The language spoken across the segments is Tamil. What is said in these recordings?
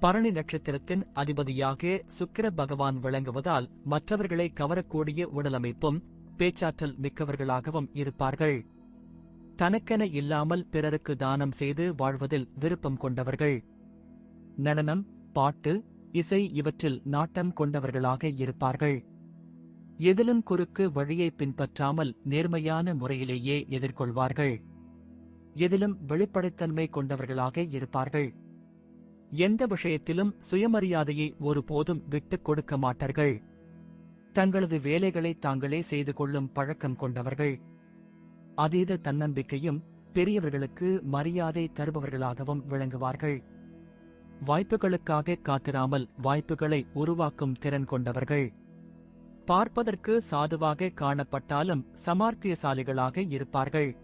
பரணி நட்சத்திரத்தின் அதிபதியாக சுக்கிர பகவான் விளங்குவதால் மற்றவர்களை கவரக்கூடிய உடலமைப்பும் பேச்சாற்றல் மிக்கவர்களாகவும் இருப்பார்கள். தனக்கென இல்லாமல் பிறருக்கு தானம் செய்து வாழ்வதில் விருப்பம் கொண்டவர்கள். நடனம் பாட்டு இசை இவற்றில் நாட்டம் கொண்டவர்களாக இருப்பார்கள். எதிலும் குறுக்கு வழியை பின்பற்றாமல் நேர்மையான முறையிலேயே எதிர்கொள்வார்கள். எதிலும் வெளிப்படைத்தன்மை கொண்டவர்களாக இருப்பார்கள். எந்த விஷயத்திலும் சுயமரியாதையை ஒருபோதும் விட்டுக் கொடுக்க மாட்டார்கள். தங்களது வேலைகளை தாங்களே செய்து கொள்ளும் பழக்கம் கொண்டவர்கள். அதீத தன்னம்பிக்கையும் பெரியவர்களுக்கு மரியாதை தருபவர்களாகவும் விளங்குவார்கள். வாய்ப்புகளுக்காக காத்திராமல் வாய்ப்புகளை உருவாக்கும் திறன் கொண்டவர்கள். பார்ப்பதற்கு சாதுவாக காணப்பட்டாலும் சமார்த்தியசாலிகளாக இருப்பார்கள்.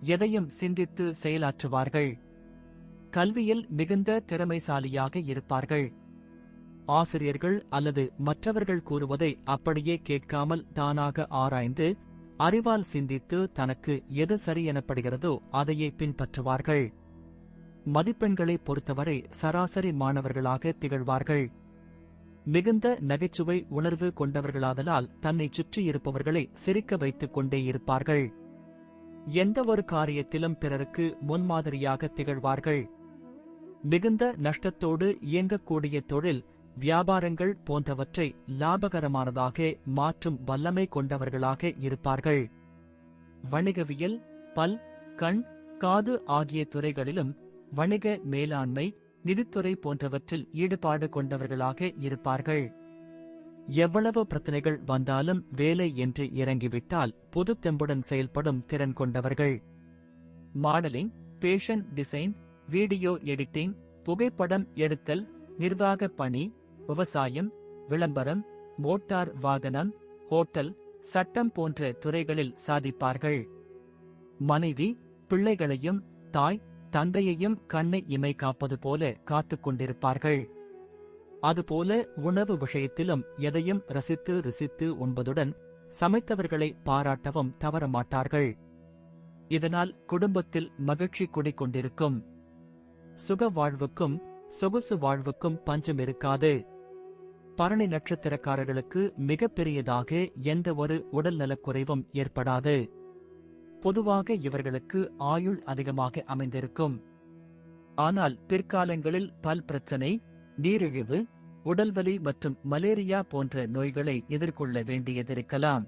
எதையும் சிந்தித்து செயலாற்றுவார்கள். கல்வியில் மிகுந்த திறமைசாலியாக இருப்பார்கள். ஆசிரியர்கள் அல்லது மற்றவர்கள் கூறுவதை அப்படியே கேட்காமல் தானாக ஆராய்ந்து அறிவால் சிந்தித்து தனக்கு எது சரி எனப்படுகிறதோ அதையே பின்பற்றுவார்கள். மதிப்பெண்களை பொறுத்தவரை சராசரி மாணவர்களாக திகழ்வார்கள். மிகுந்த நகைச்சுவை உணர்வு கொண்டவர்களாதலால் தன்னை சுற்றி இருப்பவர்களை சிரிக்க வைத்துக் கொண்டே இருப்பார்கள். எந்த ஒரு காரியத்திலும் பிறருக்கு முன்மாதிரியாக திகழ்வார்கள். மிகுந்த நஷ்டத்தோடு இயங்கக்கூடிய தொழில் வியாபாரங்கள் போன்றவற்றை லாபகரமானதாக மாற்றும் வல்லமை கொண்டவர்களாக இருப்பார்கள். வணிகவியல் பல் கண் காது ஆகிய துறைகளிலும் வணிக மேலாண்மை நிதித்துறை போன்றவற்றில் ஈடுபாடு கொண்டவர்களாக இருப்பார்கள். எவ்வளவு பிரச்சனைகள் வந்தாலும் வேலை என்று இறங்கிவிட்டால் பொது தெம்புடன் செயல்படும் திறன் கொண்டவர்கள். Modelling fashion design video editing புகைப்படம் எடுத்தல் நிர்வாக பணி விவசாயம் விளம்பரம் மோட்டார் வாகனம் ஹோட்டல் சட்டம் போன்ற துறைகளில் சாதிப்பார்கள். மனைவி பிள்ளைகளையும் தாய் தந்தையையும் கண்ணை இமை காப்பது போல காத்துக் கொண்டிருப்பார்கள். அதுபோல உணவு விஷயத்திலும் எதையும் ரசித்து ருசித்து உண்பதுடன் சமைத்தவர்களை பாராட்டவும் தவறமாட்டார்கள். இதனால் குடும்பத்தில் மகிழ்ச்சி குடிக்கொண்டிருக்கும். சுக வாழ்வுக்கும் சொகுசு வாழ்வுக்கும் பஞ்சம் இருக்காது பரணி நட்சத்திரக்காரர்களுக்கு மிகப்பெரியதாக எந்த ஒரு உடல் நலக்குறைவும் ஏற்படாது. பொதுவாக இவர்களுக்கு ஆயுள் அதிகமாக அமைந்திருக்கும். ஆனால் பிற்காலங்களில் பல் பிரச்சனை நீரிழிவு உடல்வலி மற்றும் மலேரியா போன்ற நோய்களை எதிர்கொள்ள வேண்டியதிருக்கலாம்.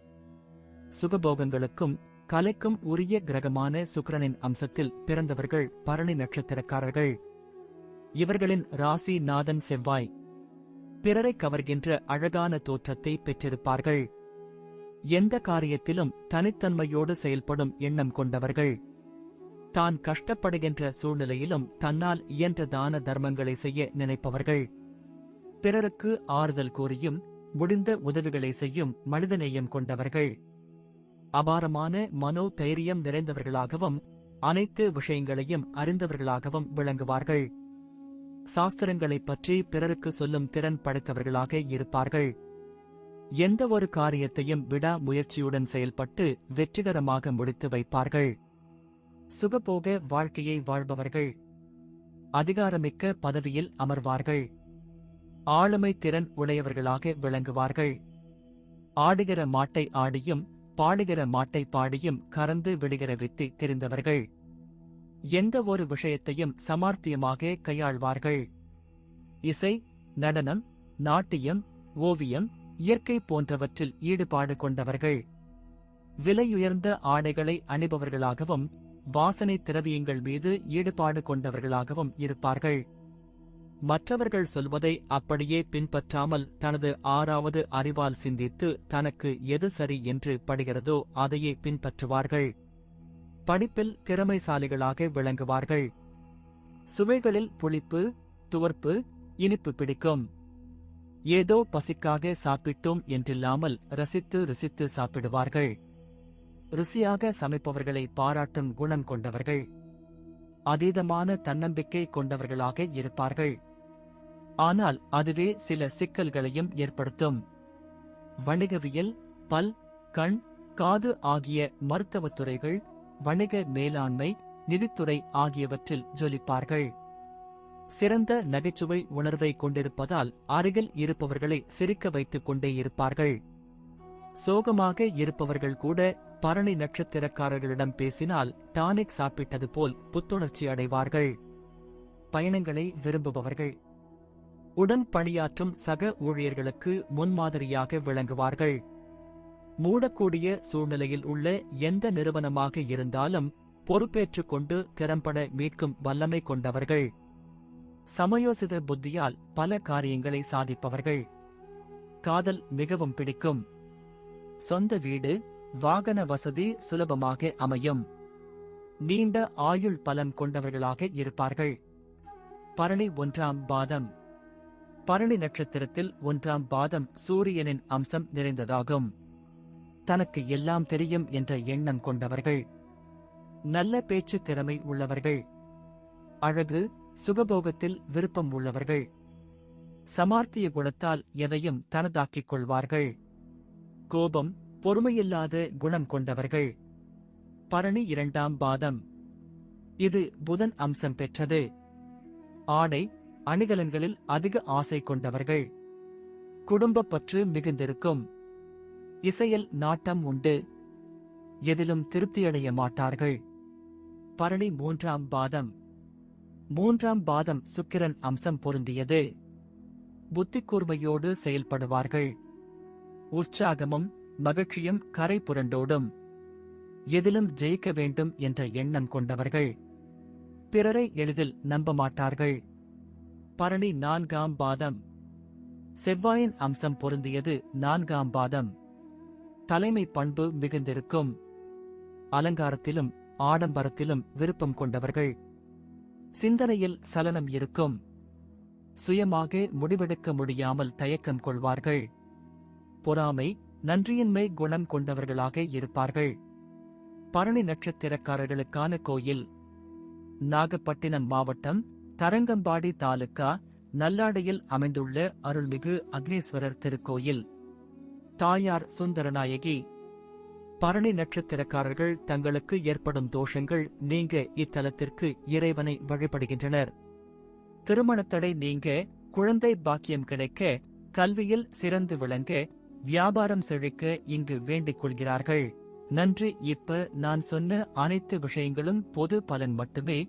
சுகபோகங்களுக்கும் கலைக்கும் உரிய கிரகமான சுக்கரனின் அம்சத்தில் பிறந்தவர்கள் பரணி நட்சத்திரக்காரர்கள். இவர்களின் ராசி நாதன் செவ்வாய். பிறரை கவர்கின்ற அழகான தோற்றத்தை பெற்றிருப்பார்கள். எந்த காரியத்திலும் தனித்தன்மையோடு செயல்படும் எண்ணம் கொண்டவர்கள். தான் கஷ்டப்படுகின்ற சூழ்நிலையிலும் தன்னால் இயன்ற தான தர்மங்களை செய்ய நினைப்பவர்கள். பிறருக்கு ஆறுதல் கூறியும் முடிந்த உதவிகளை செய்யும் மனிதநேயம் கொண்டவர்கள். அபாரமான மனோ தைரியம் நிறைந்தவர்களாகவும் அனைத்து விஷயங்களையும் அறிந்தவர்களாகவும் விளங்குவார்கள். சாஸ்திரங்களைப் பற்றி பிறருக்கு சொல்லும் திறன் படைத்தவர்களாக இருப்பார்கள். எந்த ஒரு காரியத்தையும் விடா முயற்சியுடன் செயல்பட்டு வெற்றிகரமாக முடித்து வைப்பார்கள். சுகபோக வாழ்க்கையை வாழ்பவர்கள். அதிகாரமிக்க பதவியில் அமர்வார்கள். ஆளுமை திறன் உடையவர்களாக விளங்குவார்கள். ஆடுகிற மாட்டை ஆடியும் பாடுகிற மாட்டை பாடியும் கறந்து விடுகிற வித்தை தெரிந்தவர்கள். எந்த ஒரு விஷயத்தையும் சமார்த்தியமாக கையாள்வார்கள். இசை நடனம் நாட்டியம் ஓவியம் இயற்கை போன்றவற்றில் ஈடுபாடு கொண்டவர்கள். விலையுயர்ந்த ஆடைகளை அணிபவர்களாகவும் வாசனை திரவியங்கள் மீது ஈடுபாடு கொண்டவர்களாகவும் இருப்பார்கள். மற்றவர்கள் சொல்வதை அப்படியே பின்பற்றாமல் தனது ஆறாவது அறிவால் சிந்தித்து தனக்கு எது சரி என்று படுகிறதோ அதையே பின்பற்றுவார்கள். படிப்பில் திறமைசாலிகளாக விளங்குவார்கள். சுவைகளில் புளிப்பு துவர்ப்பு இனிப்பு பிடிக்கும். ஏதோ பசிக்காக சாப்பிட்டோம் என்றில்லாமல் ரசித்து ருசித்து சாப்பிடுவார்கள். ருசியாக சமைப்பவர்களை பாராட்டும் குணம் கொண்டவர்கள். அதீதமான தன்னம்பிக்கை கொண்டவர்களாக இருப்பார்கள். ஆனால் அதுவே சில சிக்கல்களையும் ஏற்படுத்தும். வணிகவியல் பல் கண் காது ஆகிய மருத்துவத் துறைகள் வணிக மேலாண்மை நிதித்துறை ஆகியவற்றில் ஜொலிப்பார்கள். சிறந்த நகைச்சுவை உணர்வை கொண்டிருப்பதால் அருகில் இருப்பவர்களை சிரிக்க வைத்துக் கொண்டே இருப்பார்கள். சோகமாக இருப்பவர்கள் கூட பரணி நட்சத்திரக்காரர்களிடம் பேசினால் டானிக் சாப்பிட்டது போல் புத்துணர்ச்சி அடைவார்கள். பயணங்களை விரும்புபவர்கள். உடன் பணியாற்றும் சக ஊழியர்களுக்கு முன்மாதிரியாக விளங்குவார்கள். மூடக்கூடிய சூழ்நிலையில் உள்ள எந்த நிறுவனமாக இருந்தாலும் பொறுப்பேற்றுக் கொண்டு திறம்பட மீட்கும் வல்லமை கொண்டவர்கள். சமயோசித புத்தியால் பல காரியங்களை சாதிப்பவர்கள். காதல் மிகவும் பிடிக்கும். சொந்த வீடு வாகன வசதி சுலபமாக அமையும். நீண்ட ஆயுள் பலன் கொண்டவர்களாக இருப்பார்கள். பரணி ஒன்றாம் பாதம். பரணி நட்சத்திரத்தில் ஒன்றாம் பாதம் சூரியனின் அம்சம் நிறைந்ததாகும். தனக்கு எல்லாம் தெரியும் என்ற எண்ணம் கொண்டவர்கள். நல்ல பேச்சு திறமை உள்ளவர்கள். அழகு சுகபோகத்தில் விருப்பம் உள்ளவர்கள். சமார்த்திய குணத்தால் எதையும் தனதாக்கிக் கொள்வார்கள். கோபம் பொறுமையில்லாத குணம் கொண்டவர்கள். பரணி இரண்டாம் பாதம். இது புதன் அம்சம் பெற்றது. ஆடை அணிகலன்களில் அதிக ஆசை கொண்டவர்கள். குடும்பப் பற்று மிகுந்திருக்கும். இசையில் நாட்டம் உண்டு. எதிலும் திருப்தியடைய மாட்டார்கள். பரணி மூன்றாம் பாதம். மூன்றாம் பாதம் சுக்கிரன் அம்சம் பொருந்தியது. புத்திக் கூர்மையோடு செயல்படுவார்கள். உற்சாகமும் மகிழ்ச்சியும் கரை புரண்டோடும். எதிலும் ஜெயிக்க வேண்டும் என்ற எண்ணம் கொண்டவர்கள். பிறரை எளிதில் நம்ப மாட்டார்கள். பரணி நான்காம் பாதம். செவ்வாயின் அம்சம் பொருந்தியது நான்காம் பாதம். தலைமை பண்பு மிகுந்திருக்கும். அலங்காரத்திலும் ஆடம்பரத்திலும் விருப்பம் கொண்டவர்கள். சிந்தனையில் சலனம் இருக்கும். சுயமாக முடிவெடுக்க முடியாமல் தயக்கம் கொள்வார்கள். பொறாமை நன்றியின்மை குணம் கொண்டவர்களாக இருப்பார்கள். பரணி நட்சத்திரக்காரர்களுக்கான கோயில். நாகப்பட்டினம் மாவட்டம் தரங்கம்பாடி தாலுக்கா நல்லாடையில் அமைந்துள்ள அருள்மிகு அக்னீஸ்வரர் திருக்கோயில். தாயார் சுந்தரநாயகி. பரணி நட்சத்திரக்காரர்கள் தங்களுக்கு ஏற்படும் தோஷங்கள் நீங்க இத்தலத்திற்கு இறைவனை வழிபடுகின்றனர். திருமணத்தடை நீங்க குழந்தை பாக்கியம் கிடைக்க கல்வியில் சிறந்து விளங்க வியாபாரம் செழிக்க இங்கு வேண்டிக் கொள்கிறார்கள். நன்றி இப்ப நான் சொன்ன அனைத்து விஷயங்களும் பொது பலன் மட்டுமே